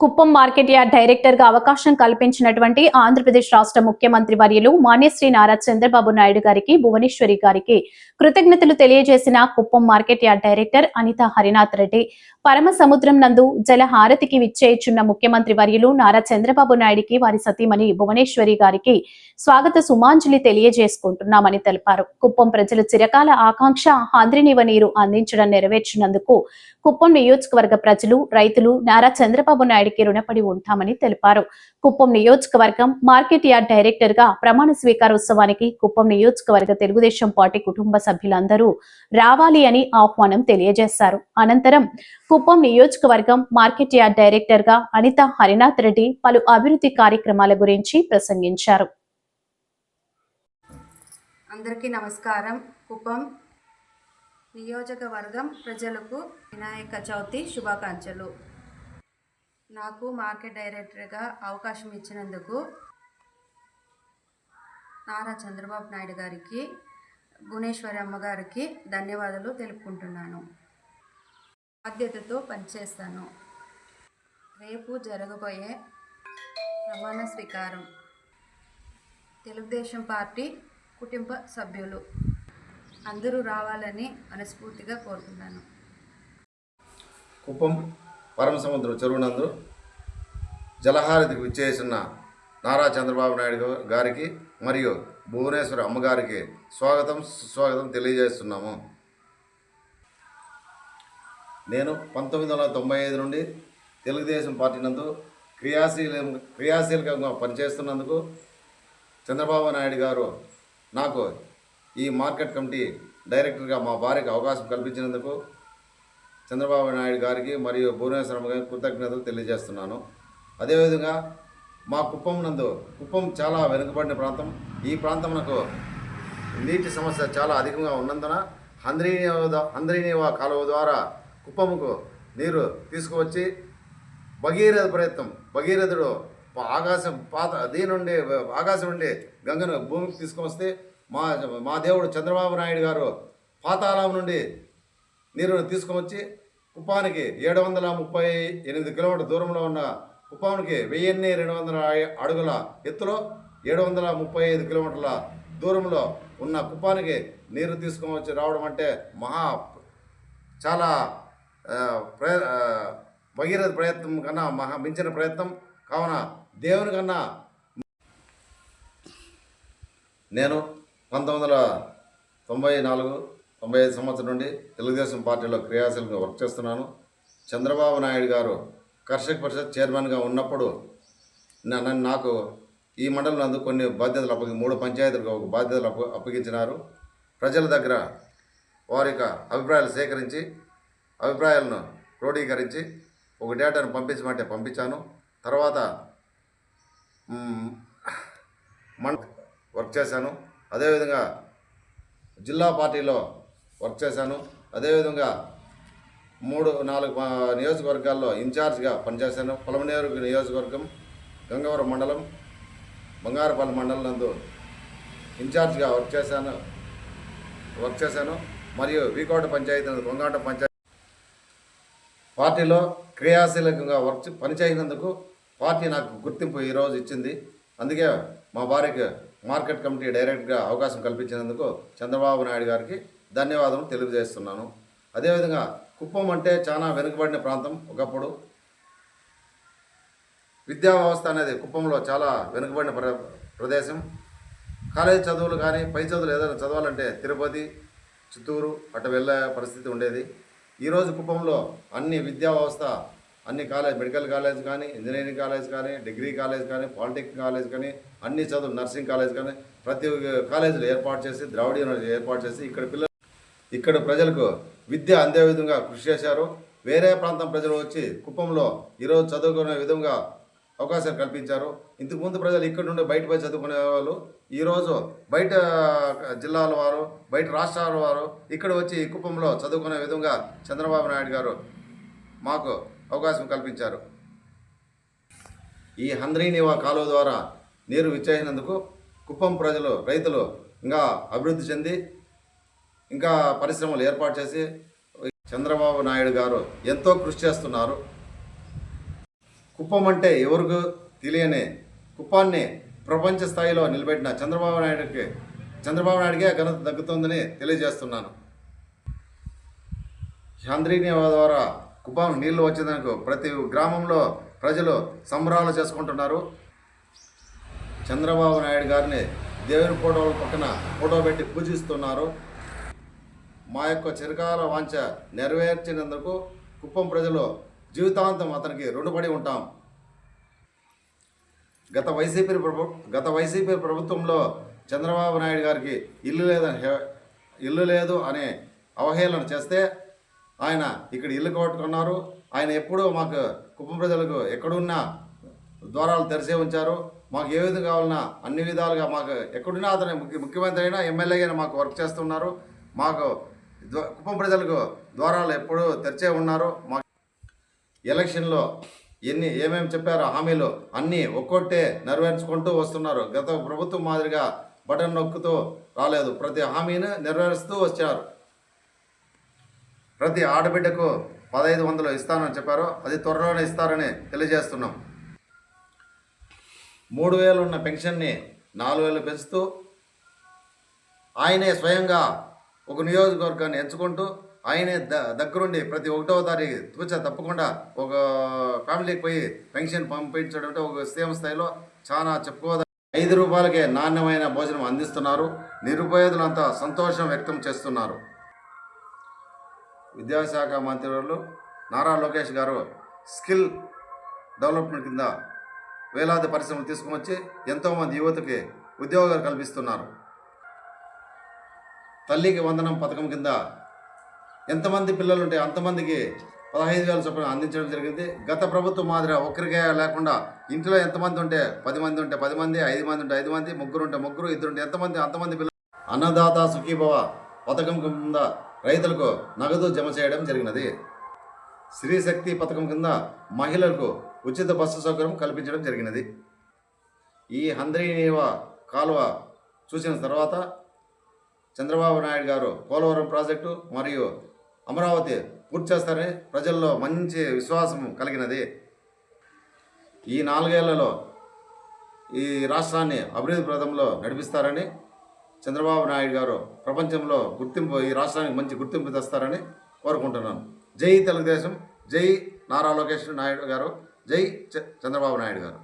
Kuppam market yard డైరెక్టర్గా అవకాశం కల్పించినటువంటి ఆంధ్రప్రదేశ్ రాష్ట్ర ముఖ్యమంత్రి వర్యులు మాన్యశ్రీ నారా చంద్రబాబు నాయుడు గారికి భువనేశ్వరి గారికి కృతజ్ఞతలు తెలియజేసిన Kuppam market yard director Anitha Harinath Reddy. Paramasamudram నందు జలహారతికి విచ్చేయుచున్న ముఖ్యమంత్రి వర్యులు నారా చంద్రబాబు నాయుడికి వారి సతీమణి భువనేశ్వరి గారికి స్వాగత సుమాంజలి తెలియజేసుకుంటున్నామని తెలిపారు. కుప్పం ప్రజలు చిరకాల ఆకాంక్ష హంద్రినీవ నీరు అందించడం నెరవేర్చినందుకు కుప్పం నియోజకవర్గ ప్రజలు రైతులు నారా చంద్రబాబు నాయుడు అందరికీ రుణపడి ఉంటామని తెలిపారు. కుప్పం నియోజకవర్గం మార్కెట్ యార్డ్ డైరెక్టర్గా ప్రమాణ స్వీకారోత్సవానికి కుప్పం నియోజకవర్గ తెలుగుదేశం పార్టీ కుటుంబ సభ్యులందరూ రావాలి అని ఆహ్వానం తెలియజేశారు. అనంతరం కుప్పం నియోజకవర్గం మార్కెట్ యార్డ్ డైరెక్టర్గా అనిత హరినాథ్ రెడ్డి పలు అభివృద్ధి కార్యక్రమాల గురించి ప్రసంగించారు. అందరికీ నమస్కారం. కుప్పం నియోజకవర్గం ప్రజలకు వినాయక చవితి శుభాకాంక్షలు. నాకు మార్కెట్ డైరెక్టర్గా అవకాశం ఇచ్చినందుకు నారా చంద్రబాబు నాయుడు గారికి భువనేశ్వరి అమ్మగారికి ధన్యవాదాలు తెలుపుకుంటున్నాను. బాధ్యతతో పనిచేస్తాను. రేపు జరగబోయే ప్రమాణ స్వీకారం. తెలుగుదేశం పార్టీ కుటుంబ సభ్యులు అందరూ రావాలని మనస్ఫూర్తిగా కోరుతున్నాను కుప్పం పరమసముద్రం చెరువునందు జలహారతికి విచ్చేసిన నారా చంద్రబాబు నాయుడు గారికి మరియు భువనేశ్వరి అమ్మగారికి స్వాగతం సుస్వాగతం తెలియజేస్తున్నాము. నేను పంతొమ్మిది వందల తొంభై ఐదు నుండి తెలుగుదేశం పార్టీ నందు క్రియాశీల క్రియాశీలకంగా పనిచేస్తున్నందుకు చంద్రబాబు నాయుడు గారు నాకు ఈ మార్కెట్ కమిటీ డైరెక్టర్గా మా భార్యకు అవకాశం కల్పించినందుకు చంద్రబాబు నాయుడు గారికి మరియు భువనేశ్వరం గారికి కృతజ్ఞతలు తెలియజేస్తున్నాను. అదేవిధంగా మా కుప్పం నందు కుప్పం చాలా వెనుకబడిన ప్రాంతం. ఈ ప్రాంతంకు నీటి సమస్య చాలా అధికంగా ఉన్నందున హంద్రీనివ హంద్రీనివ కాలువ ద్వారా కుప్పముకు నీరు తీసుకువచ్చి భగీరథ ప్రయత్నం భగీరథుడు ఆకాశం పాత దీని నుండి ఆకాశం నుండి గంగను భూమికి తీసుకొస్తే మా మా దేవుడు చంద్రబాబు నాయుడు గారు పాతాళం నుండి నీరును తీసుకువచ్చి కుప్పానికి ఏడు వందల ముప్పై ఎనిమిది కిలోమీటర్ దూరంలో ఉన్న కుప్పానికి వెయ్యిన్ని రెండు వందల అడుగుల ఎత్తులో ఏడు వందల ముప్పై ఐదు కిలోమీటర్ల దూరంలో ఉన్న కుప్పానికి నీరు తీసుకొని వచ్చి రావడం అంటే మహా చాలా ప్రయ భగీరథ ప్రయత్నం కన్నా మహా మించిన ప్రయత్నం. కావున దేవుని కన్నా నేను పంతొమ్మిది వందల తొంభై నాలుగు తొంభై ఐదు సంవత్సరం నుండి తెలుగుదేశం పార్టీలో క్రియాశీలంగా వర్క్ చేస్తున్నాను. చంద్రబాబు నాయుడు గారు కర్షక పరిషత్ చైర్మన్గా ఉన్నప్పుడు నన్ను నాకు ఈ మండలం నందు కొన్ని బాధ్యతలు అప్పగి మూడు పంచాయతీలకు ఒక బాధ్యతలు అప్ప అప్పగించినారు. ప్రజల దగ్గర వారి యొక్క అభిప్రాయాలు సేకరించి అభిప్రాయాలను క్రోడీకరించి ఒక డేటాను పంపించమంటే పంపించాను. తర్వాత మ్, మన వర్క్ చేశాను. అదేవిధంగా జిల్లా పార్టీలో వర్క్ చేశాను. అదేవిధంగా మూడు నాలుగు నియోజకవర్గాల్లో ఇన్ఛార్జ్గా పనిచేశాను. పొలమనేరు నియోజకవర్గం గంగవరం మండలం బంగారపల్లి మండలం నందు ఇన్ఛార్జ్గా వర్క్ చేశాను. వర్క్ చేశాను. మరియు వీకోట పంచాయతీ నందు కొంగాట పంచాయతీ పార్టీలో క్రియాశీలకంగా వర్క్ పనిచేయనందుకు పనిచేసినందుకు పార్టీ నాకు గుర్తింపు ఈరోజు ఇచ్చింది. అందుకే మా భార్యకు మార్కెట్ కమిటీ డైరెక్ట్గా అవకాశం కల్పించినందుకు చంద్రబాబు నాయుడు గారికి ధన్యవాదం తెలియజేస్తున్నాను. అదేవిధంగా కుప్పం అంటే చాలా వెనుకబడిన ప్రాంతం ఒకప్పుడు. విద్యా వ్యవస్థ అనేది కుప్పంలో చాలా వెనుకబడిన ప్ర ప్రదేశం. కాలేజ్ చదువులు కానీ పై చదువులు ఏదైనా చదవాలంటే తిరుపతి చిత్తూరు అటు వెళ్ళే పరిస్థితి ఉండేది. ఈరోజు కుప్పంలో అన్ని విద్యా వ్యవస్థ అన్ని కాలేజ్ మెడికల్ కాలేజ్ కానీ ఇంజనీరింగ్ కాలేజ్ కానీ డిగ్రీ కాలేజ్ కానీ పాలిటెక్నిక్ కాలేజ్ కానీ అన్ని చదువులు నర్సింగ్ కాలేజ్ కానీ ప్రతి కాలేజీలు ఏర్పాటు చేసి ద్రావిడ ఏర్పాటు చేసి ఇక్కడ పిల్లలు ఇక్కడ ప్రజలకు విద్య అందే విధంగా కృషి చేశారు. వేరే ప్రాంతం ప్రజలు వచ్చి కుప్పంలో ఈరోజు చదువుకునే విధంగా అవకాశాలు కల్పించారు. ఇంతకుముందు ప్రజలు ఇక్కడ నుండి బయటపై చదువుకునే వాళ్ళు ఈరోజు బయట జిల్లాల వారు బయట రాష్ట్రాల వారు ఇక్కడ వచ్చి కుప్పంలో చదువుకునే విధంగా చంద్రబాబు నాయుడు గారు మాకు అవకాశం కల్పించారు. ఈ హంద్రీనివా కాలువ ద్వారా నీరు విచ్చేసినందుకు కుప్పం ప్రజలు రైతులు ఇంకా అభివృద్ధి చెంది ఇంకా పరిశ్రమలు ఏర్పాటు చేసి చంద్రబాబు నాయుడు గారు ఎంతో కృషి చేస్తున్నారు. కుప్పం అంటే ఎవరికి తెలియని కుప్పాన్ని ప్రపంచ స్థాయిలో నిలబెట్టిన చంద్రబాబు నాయుడుకి చంద్రబాబు నాయుడికే ఘనత దక్కుతుందని తెలియజేస్తున్నాను. చంద్రీని ద్వారా కుప్పం నీళ్ళు వచ్చేందుకు ప్రతి గ్రామంలో ప్రజలు సంబరాలు చేసుకుంటున్నారు. చంద్రబాబు నాయుడు గారిని దేవుని ఫోటోల పక్కన ఫోటో పెట్టి పూజిస్తున్నారు. మా యొక్క చిరకాల వాంఛ నెరవేర్చినందుకు కుప్పం ప్రజలు జీవితాంతం అతనికి రుణపడి ఉంటాం. గత వైసీపీ ప్రభు గత వైసీపీ ప్రభుత్వంలో చంద్రబాబు నాయుడు గారికి ఇల్లు లేదని ఇల్లు లేదు అనే అవహేళన చేస్తే ఆయన ఇక్కడ ఇల్లు కొట్టుకున్నారు. ఆయన ఎప్పుడూ మాకు కుప్పం ప్రజలకు ఎక్కడున్నా ద్వారాలు తెరిచే ఉంచారు. మాకు ఏ విధంగా కావాలన్నా అన్ని విధాలుగా మాకు ఎక్కడున్నా అతను ముఖ్య ముఖ్యమంత్రి అయినా ఎమ్మెల్యే అయినా మాకు వర్క్ చేస్తున్నారు. మాకు కుప్పం ప్రజలకు ద్వారాలు ఎప్పుడూ తెరిచే ఉన్నారు. మా ఎలక్షన్లో ఎన్ని ఏమేమి చెప్పారో హామీలు అన్నీ ఒక్కొట్టే నెరవేర్చుకుంటూ వస్తున్నారు. గత ప్రభుత్వం మాదిరిగా బటన్ నొక్కుతూ రాలేదు. ప్రతి హామీని నెరవేరుస్తూ వచ్చారు. ప్రతి ఆడబిడ్డకు పదహైదు వందలు ఇస్తానని చెప్పారు. అది త్వరలోనే ఇస్తారని తెలియజేస్తున్నాం. మూడు వేలు ఉన్న పెన్షన్ని నాలుగు వేలు పెంచుతూ ఆయనే స్వయంగా ఒక నియోజకవర్గాన్ని ఎంచుకుంటూ ఆయనే ద దగ్గరుండి ప్రతి ఒకటో తారీఖు తూచ తప్పకుండా ఒక ఫ్యామిలీకి పోయి పెన్షన్ పంపించడం అంటే ఒక సీఎం స్థాయిలో చాలా చెప్పుకోదా ఐదు రూపాయలకే నాణ్యమైన భోజనం అందిస్తున్నారు. నిరుపేదలంతా సంతోషం వ్యక్తం చేస్తున్నారు. విద్యాశాఖ మంత్రులు నారా లోకేష్ గారు స్కిల్ డెవలప్మెంట్ కింద వేలాది పరిశ్రమలు తీసుకువచ్చి ఎంతోమంది యువతకి ఉద్యోగాలు కల్పిస్తున్నారు. తల్లికి వందనం పథకం కింద ఎంతమంది పిల్లలు ఉంటే అంతమందికి పదహైదు వేల చొప్పున అందించడం జరిగింది. గత ప్రభుత్వం మాదిరి ఒక్కరికే లేకుండా ఇంట్లో ఎంతమంది ఉంటే పది మంది ఉంటే పది మంది ఐదు మంది ఉంటే ఐదు మంది ముగ్గురు ఉంటే ముగ్గురు ఇద్దరు ఉంటే ఎంతమంది అంతమంది పిల్లలు అన్నదాత సుఖీభవ పథకం కింద రైతులకు నగదు జమ చేయడం జరిగినది. స్త్రీశక్తి పథకం కింద మహిళలకు ఉచిత బస్సు సౌకర్యం కల్పించడం జరిగినది. ఈ హంద్రీనీవ కాలువ చూసిన తర్వాత చంద్రబాబు నాయుడు గారు పోలవరం ప్రాజెక్టు మరియు అమరావతి పూర్తి చేస్తారని ప్రజల్లో మంచి విశ్వాసం కలిగినది. ఈ నాలుగేళ్ళలో ఈ రాష్ట్రాన్ని అభివృద్ధి ప్రదంలో నడిపిస్తారని చంద్రబాబు నాయుడు గారు ప్రపంచంలో గుర్తింపు ఈ రాష్ట్రానికి మంచి గుర్తింపు తెస్తారని కోరుకుంటున్నాను. జై తెలుగుదేశం జై నారా లోకేష్ నాయుడు గారు జై చంద్రబాబు నాయుడు గారు.